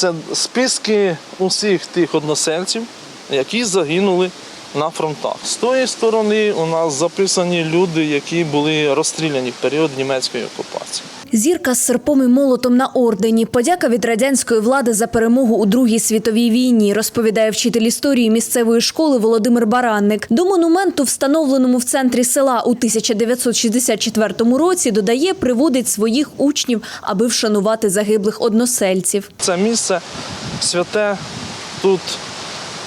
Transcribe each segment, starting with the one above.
Це списки усіх тих односельців, які загинули на фронтах. З тої сторони у нас записані люди, які були розстріляні в період німецької окупації. Зірка з серпом і молотом на ордені. Подяка від радянської влади за перемогу у Другій світовій війні, розповідає вчитель історії місцевої школи Володимир Баранник. До монументу, встановленому в центрі села у 1964 році, додає, приводить своїх учнів, аби вшанувати загиблих односельців. Це місце святе. Тут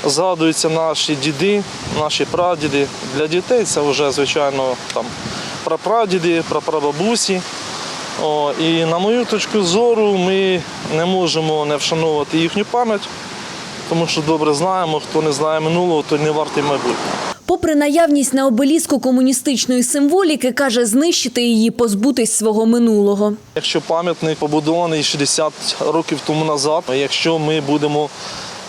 згадуються наші діди, наші прадіди. Для дітей це вже, звичайно, там прапрадіди, прапрабабусі. О, і на мою точку зору, ми не можемо не вшановувати їхню пам'ять, тому що добре знаємо, хто не знає минулого, той не вартий майбутнього. Попри наявність на обеліску комуністичної символіки, каже, знищити її, позбутись свого минулого. Якщо пам'ятник побудований 60 років тому назад, якщо ми будемо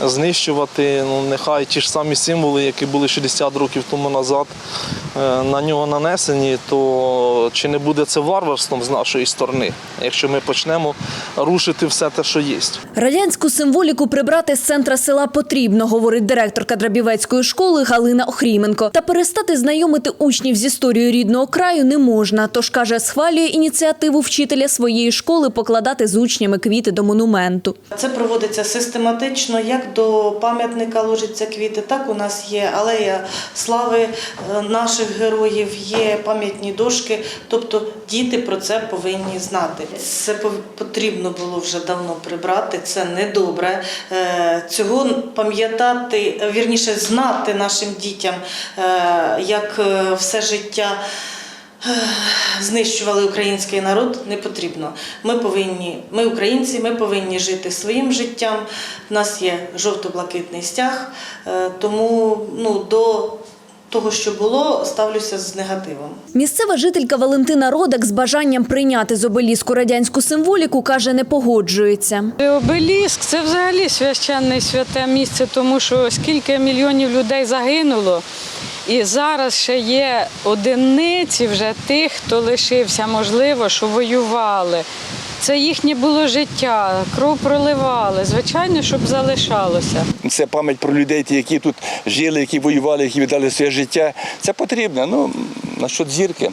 знищувати, ну нехай ті ж самі символи, які були 60 років тому назад, на нього нанесені, то чи не буде це варварством з нашої сторони, якщо ми почнемо рушити все те, що є. Радянську символіку прибрати з центра села потрібно, говорить директорка Драбівецької школи Галина Охріменко. Та перестати знайомити учнів з історією рідного краю не можна. Тож каже, схвалює ініціативу вчителя своєї школи покладати з учнями квіти до монументу. Це проводиться систематично, як до пам'ятника ложаться квіти, так у нас є алея слави е, наших героїв, є пам'ятні дошки. Тобто діти про це повинні знати. Це потрібно було вже давно прибрати. Це недобре. Е, Цього пам'ятати, вірніше знати нашим дітям, е, як е, все життя знищували український народ, не потрібно. Ми повинні, ми українці, ми повинні жити своїм життям. У нас є жовто-блакитний стяг, тому ну, до того, що було, ставлюся з негативом. Місцева жителька Валентина Родак з бажанням прийняти з обеліску радянську символіку каже, не погоджується. Обеліск це взагалі священне святе місце, тому що скільки мільйонів людей загинуло. І зараз ще є одиниці вже тих, хто лишився, можливо, що воювали. Це їхнє було життя, кров проливали. Звичайно, щоб залишалося. Це пам'ять про людей, які тут жили, які воювали, які віддали своє життя. Це потрібно. Ну, насчет зірки.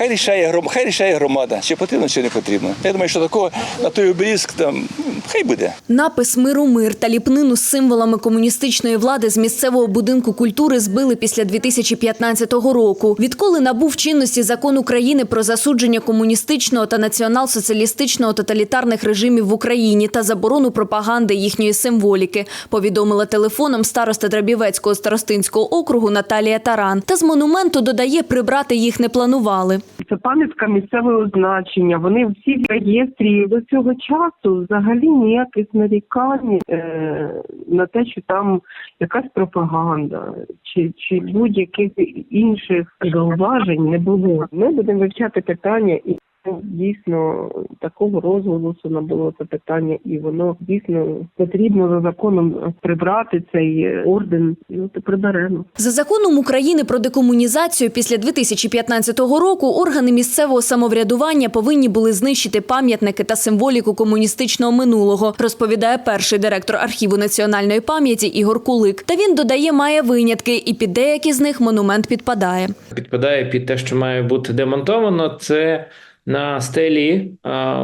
Хай рішає, гром... хай рішає громада, чи потрібно, чи не потрібно. Я думаю, що такого на той обеліск там хай буде. Напис Миру мир та ліпнину з символами комуністичної влади з місцевого будинку культури збили після 2015 року. Відколи набув чинності закон України про засудження комуністичного та націонал-соціалістичного тоталітарних режимів в Україні та заборону пропаганди їхньої символіки, повідомила телефоном староста Драбівецького старостинського округу Наталія Таран. Та з монументу додає, прибрати їх не планували. Це пам'ятка місцевого значення. Вони всі в реєстрі до цього часу взагалі ніяких нарікань е, на те, що там якась пропаганда чи, чи будь-яких інших зауважень не було. Ми будемо вивчати питання і. Дійсно, такого розголосу набуло це питання, і воно дійсно потрібно за законом прибрати цей орден. Ну то приберемо. За законом України про декомунізацію після 2015 року органи місцевого самоврядування повинні були знищити пам'ятники та символіку комуністичного минулого, розповідає перший директор архіву національної пам'яті Ігор Кулик. Та він додає, має винятки, і під деякі з них монумент підпадає. підпадає під те, що має бути демонтовано, це на стелі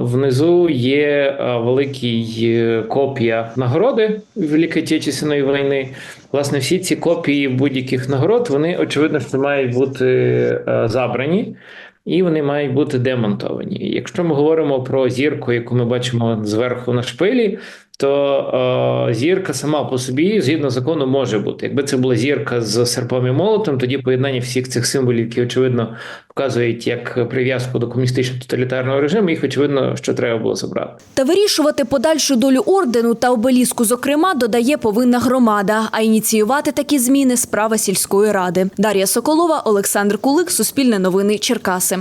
внизу є великий е, копія нагороди Великої Отечественної війни. Власне, всі ці копії будь-яких нагород, вони очевидно, що мають бути е, забрані. І вони мають бути демонтовані. Якщо ми говоримо про зірку, яку ми бачимо зверху на шпилі, то е, зірка сама по собі, згідно закону, може бути. Якби це була зірка з серпом і молотом, тоді поєднання всіх цих символів, які очевидно показують як прив'язку до комуністичного тоталітарного режиму, їх очевидно, що треба було забрати. Та вирішувати подальшу долю ордену та обеліску, зокрема, додає повинна громада. А ініціювати такі зміни справа сільської ради. Дар'я Соколова, Олександр Кулик, Суспільне новини, Черкаси.